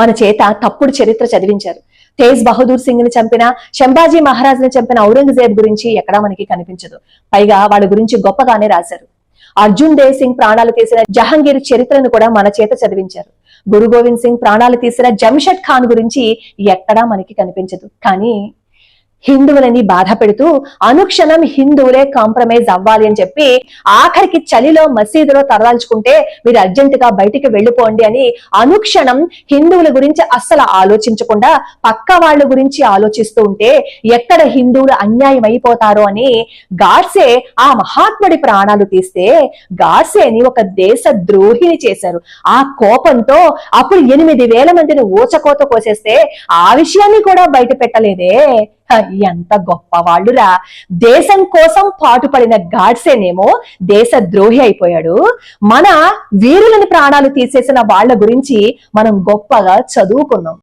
మన చేత తప్పుడు చరిత్ర చదివించారు. తేజ్ బహదూర్ సింగ్ని చంపిన శంభాజీ మహారాజ్ని చంపిన ఔరంగజేబ్ గురించి ఎక్కడా మనకి కనిపించదు. పైగా వాడి గురించి గొప్పగానే రాశారు. అర్జున్ దేవ్ సింగ్ ప్రాణాలు తీసిన జహంగీర్ చరిత్రను కూడా మన చేత చదివించారు. గురు గోవింద్ సింగ్ ప్రాణాలు తీసిన జంషద్ ఖాన్ గురించి ఎక్కడా మనకి కనిపించదు. కానీ హిందువులని బాధ పెడుతూ అనుక్షణం హిందువులే కాంప్రమైజ్ అవ్వాలి అని చెప్పి ఆఖరికి చలిలో మసీదులో తరదాల్చుకుంటే మీరు అర్జెంట్గా బయటికి వెళ్ళిపోండి అని అనుక్షణం హిందువుల గురించి అస్సలు ఆలోచించకుండా పక్క వాళ్ళ గురించి ఆలోచిస్తూ ఉంటే ఎక్కడ హిందువులు అన్యాయం అయిపోతారో అని గాడ్సే ఆ మహాత్ముడి ప్రాణాలు తీస్తే గాడ్సేని ఒక దేశ ద్రోహిని చేశారు. ఆ కోపంతో అప్పుడు ఎనిమిది వేల మందిని ఊచకోత కోసేస్తే ఆ విషయాన్ని కూడా బయట పెట్టలేదే. ఎంత గొప్ప వాళ్ళురా దేశం కోసం పాటుపడిన గాడ్సేనేమో దేశ ద్రోహి అయిపోయాడు. మన వీరులని ప్రాణాలు తీసేసిన వాళ్ళ గురించి మనం గొప్పగా చదువుకున్నాం.